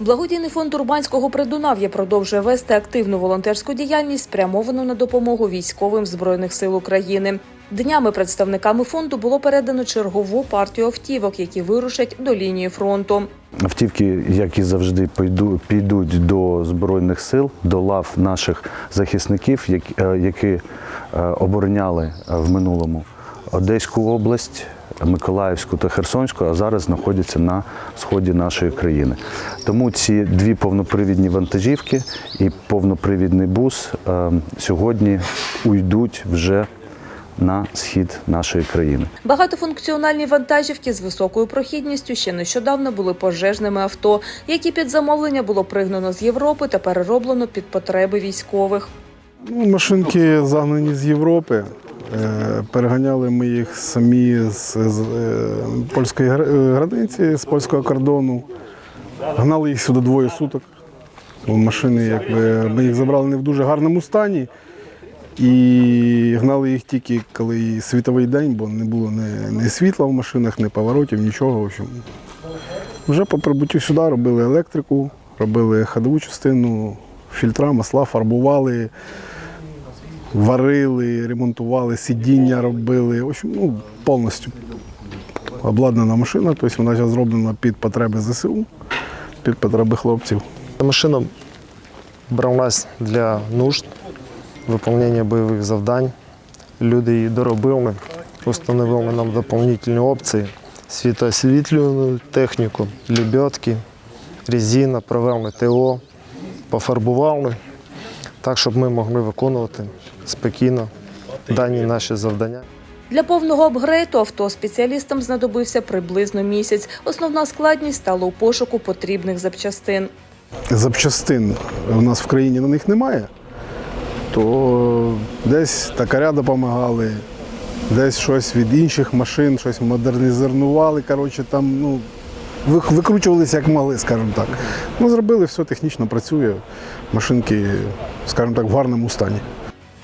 Благодійний фонд Урбанського Придунав'я продовжує вести активну волонтерську діяльність, спрямовану на допомогу військовим збройних сил України. Днями представниками фонду було передано чергову партію автівок, які вирушать до лінії фронту. Автівки, як і завжди, підуть до Збройних сил, до лав наших захисників, які, е, які е, обороняли е, в минулому Одеську область, Миколаївську та Херсонську, а зараз знаходяться на сході нашої країни. Тому ці дві повнопривідні вантажівки і повнопривідний бус е, сьогодні уйдуть вже на схід нашої країни. Багатофункціональні вантажівки з високою прохідністю ще нещодавно були пожежними авто, які під замовлення було пригнано з Європи та перероблено під потреби військових. Ну, машинки загнані з Європи. Е, Переганяли ми їх самі з, з е, польської е, границі, з польського кордону. Гнали їх сюди двоє суток. Машини, якби, ми їх забрали не в дуже гарному стані. І гнали їх тільки коли світовий день, бо не було ні, ні світла в машинах, ні поворотів, нічого. В общем. Вже по прибуттю сюди робили електрику, робили ходову частину, фільтра, масла, фарбували, варили, ремонтували, сидіння робили. В общем, ну, повністю обладнана машина, тобто вона зараз зроблена під потреби ЗСУ, під потреби хлопців. Машина бралась для нужд виконання бойових завдань. Люди її доробили, установили нам доповнительні опції, світоосвітлювану техніку, лебедки, резина, провели ТО, пофарбували так, щоб ми могли виконувати спокійно дані наші завдання. Для повного апгрейду авто спеціалістам знадобився приблизно місяць. Основна складність стала у пошуку потрібних запчастин. запчастин у нас в країні на них немає, то десь токаря допомагали, десь щось від інших машин, щось модернізували. Коротше, там, ну, викручувалися як могли, скажімо так. Ну, зробили, все технічно працює. Машинки, скажімо так, в гарному стані.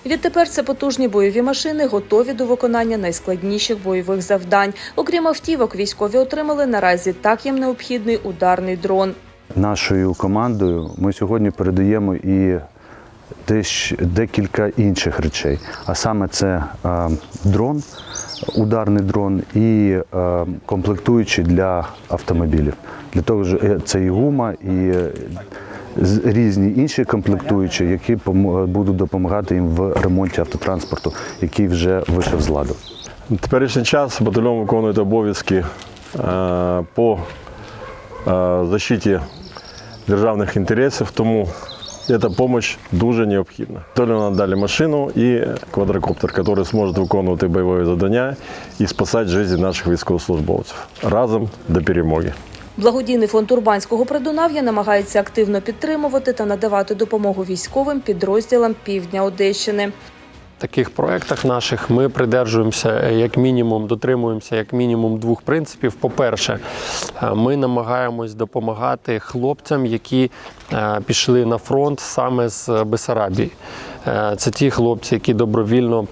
Відтепер це потужні бойові машини, готові до виконання найскладніших бойових завдань. Окрім автівок, військові отримали наразі так їм необхідний ударний дрон. Нашою командою ми сьогодні передаємо і декілька інших речей. А саме це е, дрон, ударний дрон і е, комплектуючі для автомобілів. Для того ж е, це і гума, і різні інші комплектуючі, які будуть допомагати їм в ремонті автотранспорту, який вже вийшов з ладу. Теперішній час батальйон виконує обов'язки е, по е, защиті державних інтересів, тому ця допомога дуже необхідна. Батальйону надали машину і квадрокоптер, який зможе виконувати бойові завдання і спасати життя наших військовослужбовців разом до перемоги. Благодійний фонд Урбанського Придунав'я намагається активно підтримувати та надавати допомогу військовим підрозділам півдня Одещини. Таких проєктах наших ми придержуємося е, як мінімум, дотримуємося як мінімум двох принципів. По-перше, е, ми намагаємось допомагати хлопцям, які е, пішли на фронт саме з Бесарабії. Це ті хлопці, які добровільно.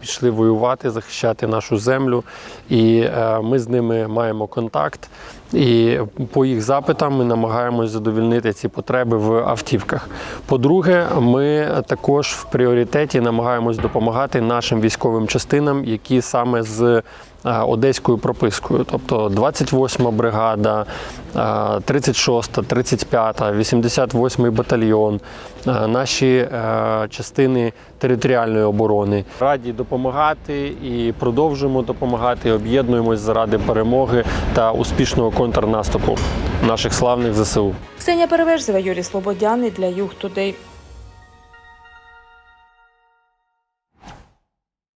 Пішли воювати, захищати нашу землю, і е, ми з ними маємо контакт. І по їх запитам ми намагаємось задовільнити ці потреби в автівках. По-друге, ми також в пріоритеті намагаємось допомагати нашим військовим частинам, які саме з е, одеською пропискою, тобто 28 бригада, 36, 35, 88 батальйон, наші е, частини територіальної оборони. Раді допомагати і продовжуємо допомагати, об'єднуємось заради перемоги та успішного контрнаступу наших славних ЗСУ. Ксенія Переверзева, Юрій Слободяний для Юг Тудей.